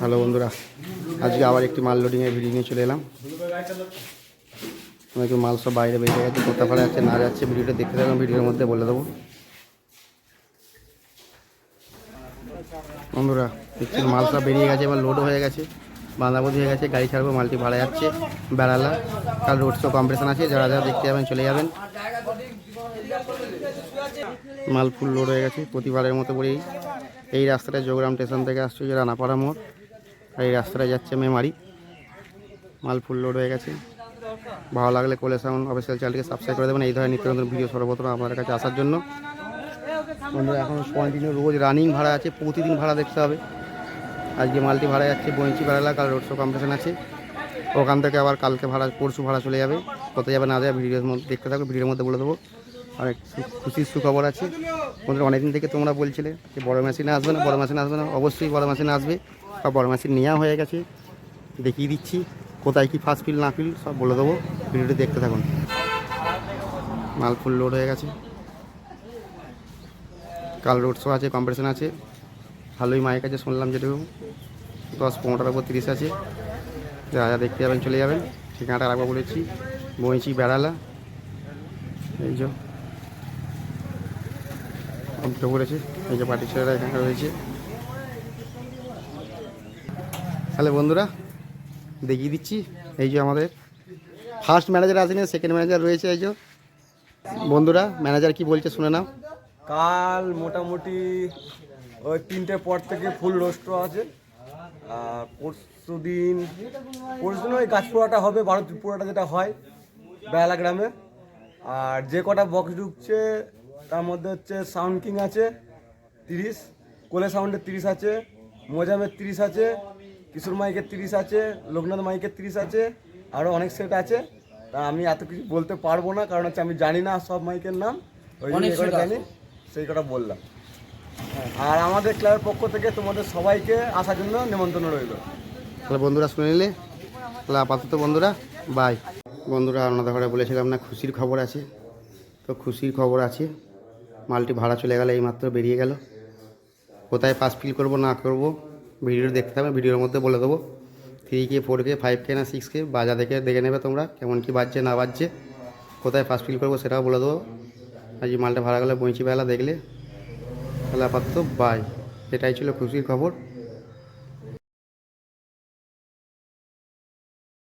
Hello বন্ধুরা, আজকে আবার একটি মাল লোডিংয়ের ভিডিও নিয়ে চলে এলাম। একটু মাল সব বাইরে বেরিয়ে গেছে, কোথা পাড়া যাচ্ছে না যাচ্ছে, ভিডিওটা দেখতে থাকলাম ভিডিওর মধ্যে বলে দেবো। বন্ধুরা দেখছি মাল সব বেরিয়ে গেছে, এবার লোডও হয়ে গেছে বাঁধাবধি হয়ে গেছে, গাড়ি ছাড়বো, মালটি ভাড়া যাচ্ছে, বেড়ালা। কাল রোড শো কম্পিটিশন আছে, যারা যারা দেখতে যাবেন, চলে যাবেন। মাল ফুল লোড হয়ে গেছে, প্রতিবারের মতো করেই। এই রাস্তাটা যোগরাম স্টেশন থেকে আসছে যে রানাপাড়া মোড়। আর এই রাস্তাটায় যাচ্ছে মেমারি মাল ফুল লোড হয়ে গেছে। ভালো লাগলে কোলে সাউন্ড অফিসিয়াল চ্যানেলকে সাবস্ক্রাইব করে দেবেন। এই ধরনের নিত্য নতুন ভিডিও সর্বপ্রথম আপনাদের কাছে আসার জন্য। বন্ধুরা, এখন কন্টিনিউ রোজ রানিং ভাড়া আছে। প্রতিদিন ভাড়া দেখতে হবে। আজকে মালটি ভাড়া যাচ্ছে বঞ্চি ভাড়া কাল রোড শো কম্পিটিশন আছে। ওখান থেকে আবার কালকে ভাড়া, পরশু ভাড়া চলে যাবে। কত যাবে না যাবে ভিডিওর মধ্যে দেখতে থাকবে ভিডিওর মধ্যে বলে দেবো। আর এক খুশির সুখবর আছে। বন্ধুরা, অনেকদিন থেকে তোমরা বলছিলে যে বড় মেশিনে আসবে না, বড় মেশিনে আসবে না। অবশ্যই বড় মেশিনে আসবে। বা বড় মেশিন নেওয়া হয়ে গেছে। দেখিয়ে দিচ্ছি কোথায় কি ফার্স্ট ফিল না ফিল সব বলে দেবো। ভিডিওটি দেখতে থাকুন। মাল ফুল লোড হয়ে গেছে। কাল রোড শো আছে কম্পিটিশন আছে। ভালোই মায়ের কাছে শুনলাম যেটুকু। দশ, পনেরোটার উপর তিরিশ আছে। যা যা দেখতে যাবেন, চলে যাবেন। ঠিকানাটা রাখব বলেছি। বইছি বেড়ালা। এই যে। কমপ্লিট করেছে এই যে পার্টি ছেলেরা এখানে রয়েছে। তাহলে বন্ধুরা, দেখিয়ে দিচ্ছি, এই যে আমাদের ফার্স্ট ম্যানেজার আসেনি সেকেন্ড ম্যানেজার রয়েছে এই যে। বন্ধুরা ম্যানেজার কি বলছে শুনে নাও। কাল মোটামুটি ওই তিনটে পর থেকে ফুল রোস্ট আছে। আর পরশু দিন পরশু দিন ওই গাছপুরাটা হবে, ভারতপুরাটা যেটা হয়, বেলা গ্রামে। আর যে কটা বক্স ঢুকছে তার মধ্যে হচ্ছে সাউন্ড কিং আছে তিরিশ। কোলে সাউন্ডের তিরিশ আছে মোজামের তিরিশ আছে কিশোর মাইকের তিরিশ আছে লোকনাথ মাইকের তিরিশ আছে আরও অনেক সেট আছে। তা আমি এত কিছু বলতে পারব না কারণ হচ্ছে আমি জানি না সব মাইকের নাম। ওই জন্য জানি সেই কথা বললাম। আর আমাদের ক্লাবের পক্ষ থেকে তোমাদের সবাইকে আসার জন্য নিমন্ত্রণ রইল। তাহলে বন্ধুরা শুনে নিলে? তাহলে আপাতত বন্ধুরা বাই বন্ধুরা আপনাদের ঘরে বলেছিলাম না খুশির খবর আছে। তো খুশির খবর আছে। মালটি ভাড়া চলে গেল, এইমাত্র বেরিয়ে গেল। কোথায় পাস ফিল করব না করব ভিডিও দেখতে হবে ভিডিওর মধ্যে বলে দেবো। Three K four K five K না সিক্স কে বাজার দেখে দেখে নেবে তোমরা, কেমন কি বাজছে, না বাজছে। কোথায় ফার্স্ট ফিল করব সেটাও বলে দেবো। আজ মালটা ভাড়া গেলে পৌঁছি বেলা দেখলে। তাহলে আপাতত বাই এটাই ছিল খুশির খবর।